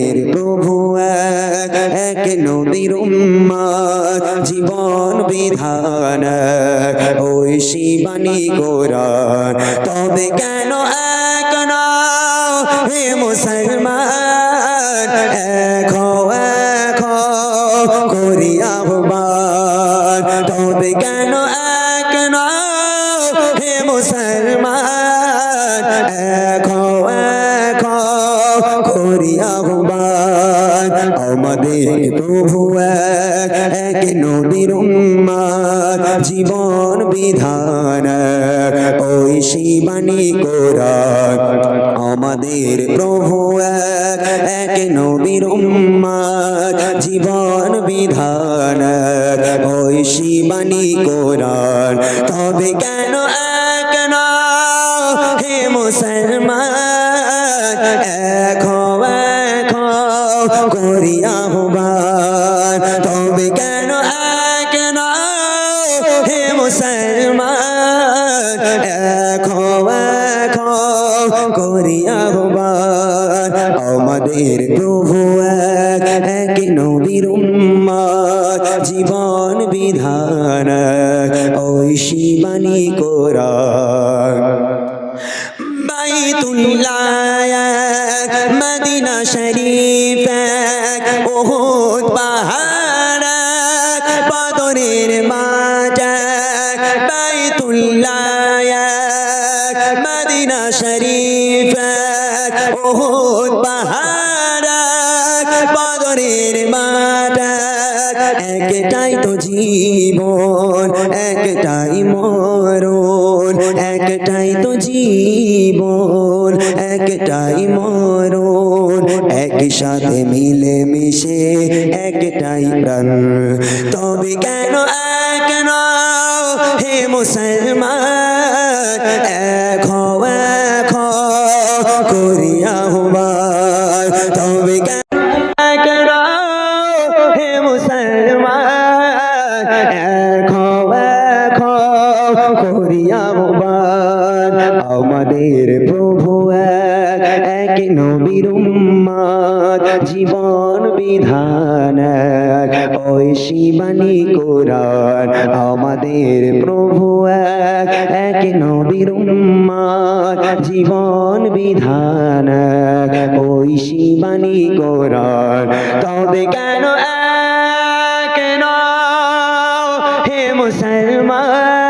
আমাদের প্রভু এক নদীর জীবন বিধান। ওই শিবানী গোরা তবে কেন এক এক উম্মাদ জীবন বিধান, ওই শিবানী কোরআন আমাদের প্রভু এক নবীর জীবন বিধান, ওই শিবানী কোরআন তবে কেন এক হে মুসলমান? এক করি আহ্বান। আহ্বান আমাদের প্রভু এক এক নবীর জীবন বিধান ওই শিবানী বাইতুল্লাহ মদিনা শরীফ উহুদ পাহাড় এক, বদরের মাঠ বাইতুল্লাহ মদিনা শরীফ মাঠ এক, একটাই তো জীবন একটাই মরণ একটাই তো জীবন একটাই মরণ একসাথে মিলে মিশে একটাই প্রাণ। তবে কেন এক নও হে মুসলমান এক করিয়া এক আমাদের প্রভু এক নবীর উম্মাদ, জীবন বিধান ওই শিবানী কোরআন আমাদের প্রভু এক এক নবীর উম্মাদ, জীবন বিধান ওই শিবানী কোরআন তবে কেন এক নও হে মুসলমান?